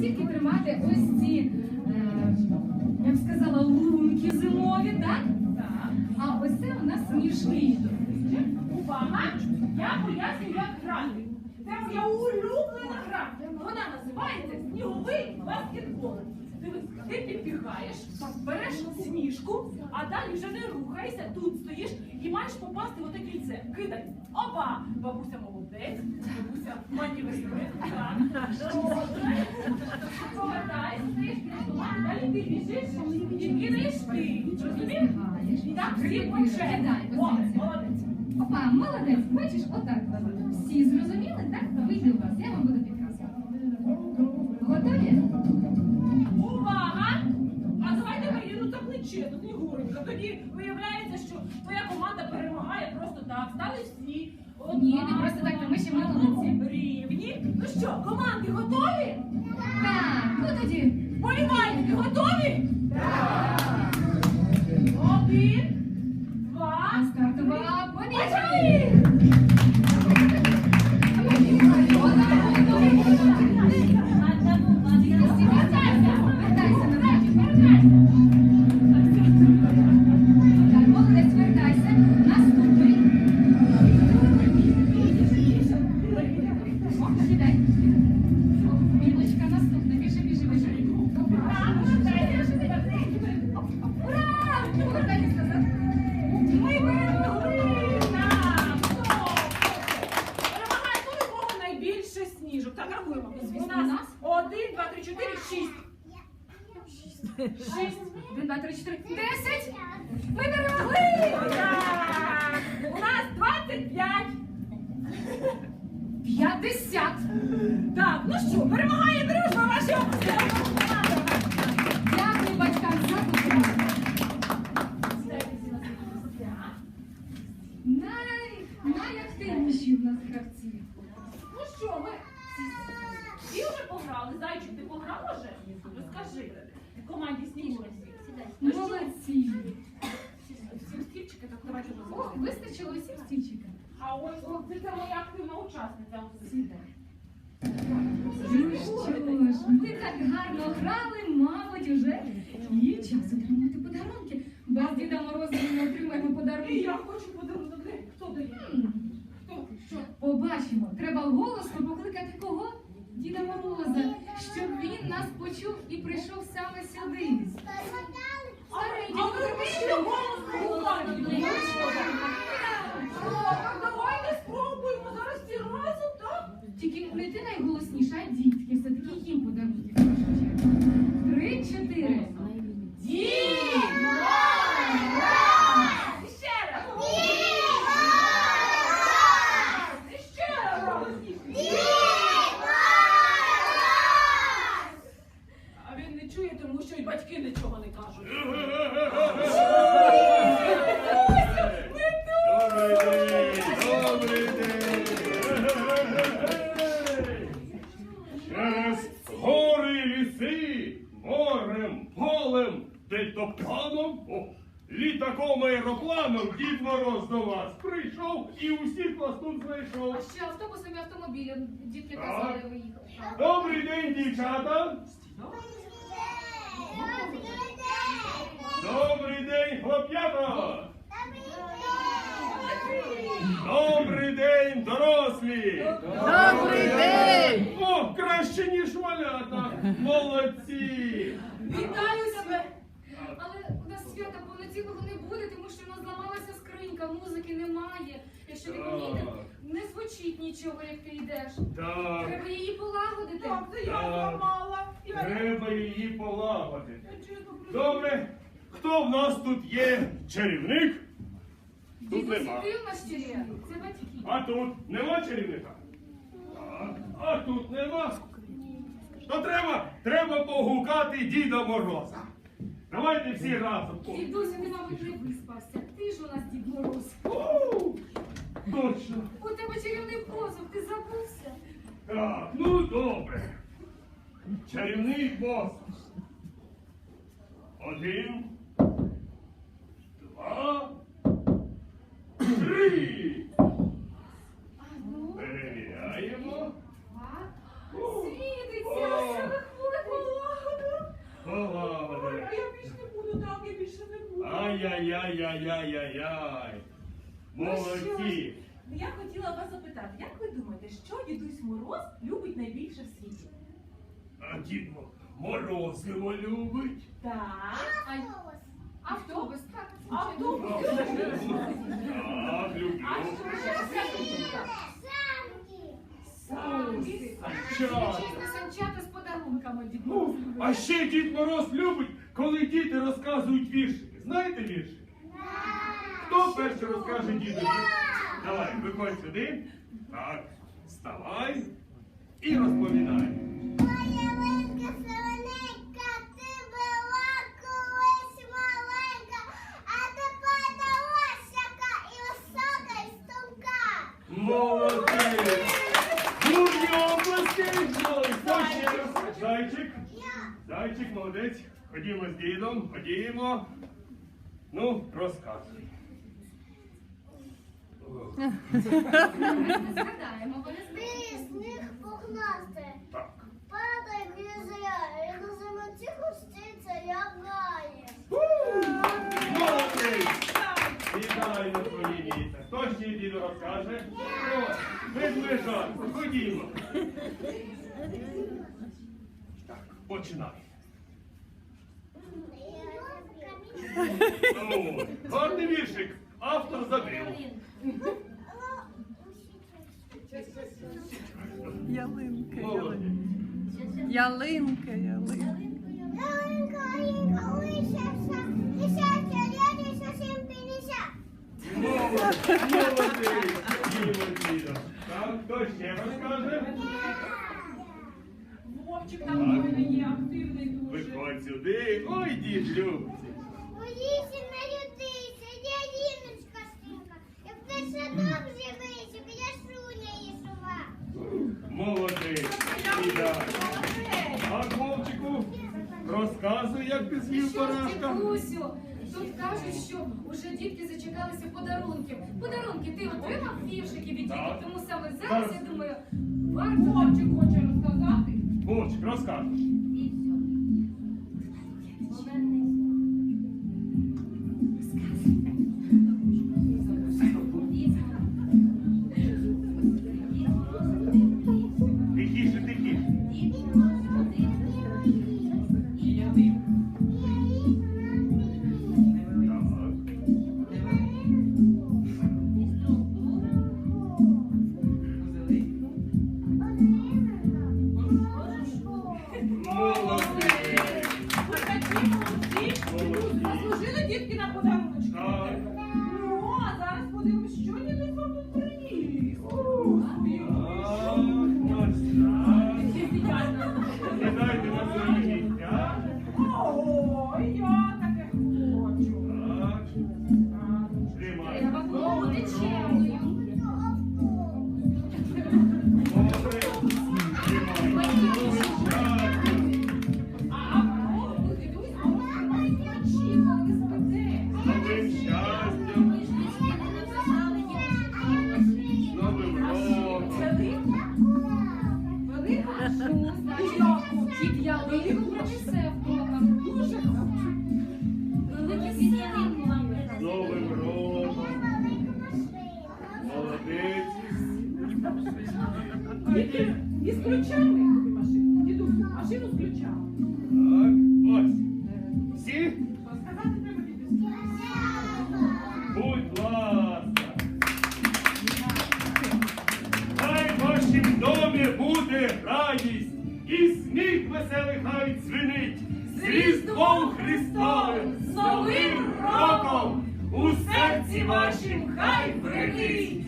тільки тримати ось ці, е, я б сказала, лунки зимові, так? А ось це у нас сніжки. Увага! Я поясню, як грати. Це моя улюблена гра. Вона називається сніговий баскетбол. Ти підбігаєш, береш сніжку, а далі вже не рухайся, тут стоїш і маєш попасти в оте кільце. Кидай. Опа! Бабуся молодець, бабуся маніврує. Біля команди, далі ти біжиш і кидаєш ти. Так, всі по молодець. Опа, молодець, бачиш, отак. Всі зрозуміли, так? Вийде у вас, я вам буду підказувати. Готові? Увага! А давайте Маріну табличе, тут не горенька. Тоді виявляється, що твоя команда перемагає просто так. Стали всі. Ні, не просто так, тому що ми молодці. Рівні. Ну що, команди готові? Так, ну тоді. Полівальники готові? Так. Один, 50. Так, ну що, перемагає дружба ваші опуски. Дякую батькам за допомогу. Ну що, ми вже пограли. Зайчик, ти пограла вже? Розкажи. В команді сніжності. Ну, учасниця. Сідай. Ну що ж, ми так гарно грали, мабуть, уже і час отримати подарунки. Без Діда Мороза ми не отримаємо подарунки. я хочу подарунок. Хто дає? Хто? Що? Побачимо. Треба голосно покликати кого? Діда Мороза, щоб він нас почув і прийшов саме сюди. Старий ви вмієте голосно говорити? Так, Ще раз. Ще раз. А він не чує, тому що й батьки нічого не кажуть. Добрий день! Добрий день! Через гори, ліси, морем, полем, топканом, літаком, аеропланом Дід Мороз до вас прийшов і усіх знайшов. А ще автобусом і автомобілем дітки казали виїхали. Добрий день, дівчата! Добрий день, хлоп'ята! Добрий день, дорослі! Добрий день! О, краще, ніж малята! Молодці! Вітаю тебе! Але у нас свята повноцінного не буде, тому що у нас зламалася скринька, музики немає. Якщо ти помітив, звучить нічого, як ти йдеш. Так, Треба її полагодити. Так, це я Так. зламала. Я треба її полагодити. Я чесно прошу. Добре, хто в нас тут є чарівник? Тут нема. ти в нас ще є? Це батьки. А тут нема чарівника? Так, а тут нема. То треба, треба погукати Діда Мороза. Давайте всі разом. Дідусь, ти, мабуть, не виспався. Ти ж у нас Дід Мороз. Точно. чарівний бос. Один. Два. Три. Перевіряємо. Світиться. Ой, Я більше не буду там, я більше не буду. Ай-яй-яй-яй-яй-яй-яй. Ну Молодці. я хотіла вас запитати, як ви думаєте, що дідусь Мороз любить а Морозиво любить. Так. Ай, Автобус, так. Автобус. Так, люблю. А що ще скажіть? Санки. Санчата. Чесно, санчата з подарунками Дід Мороз. Ну, а ще Дід Мороз любить, коли діти розказують віршики. Знаєте віршики? Хто перший розкаже дідові? Давай, виходь сюди. Так, вставай і розповідай. Ялинка зелененька, ти була колись маленька, а тепер дорос яка і висока, і струнка. Молодець! Бурні обласки! Ой, Хто ще раз? Зайчик. Зайчик, молодець. Ходімо з дідом, ходімо. Ну, розказуй. Згадаємо, вони Білий сніг пухнастий, Так. падає грізя, і на землі густиться, як грає. Молодець! Вітаю на своїй місце. Хто ще діду розкаже? О, Ведмежатку, ходімо. Так, починай. Ну, гарний віршик. Автор забив. Ялинка, ялинка, ялинка. Ялинка. Так, хто ще розкаже? Вовчик там є активний дуже. Виходь сюди. Ой, дід любці. У лісі на лютися, ялиночка стрінка, як ти садок з'явився, біля шуня і сува. Молодець. Діда. А хлопчику, розказуй, як ти з'їв барашка. дідусю? Тут кажуть, що уже дітки зачекалися подарунків. Подарунки ти отримав віршики від дітей, Так. тому саме зараз, Зараз. я думаю, варто Вовчик хоче розказати. Вовчик, розкажеш. Тільки із ключами тобі машину. Дідусю, машину з ключами. Так. Ось. Всі? Розказати треба дідусю. Будь ласка. Хай в вашім домі буде радість, і сміх веселий хай дзвенить. З Різдвом Христовим, з Новим роком, у серці вашім хай. З роком!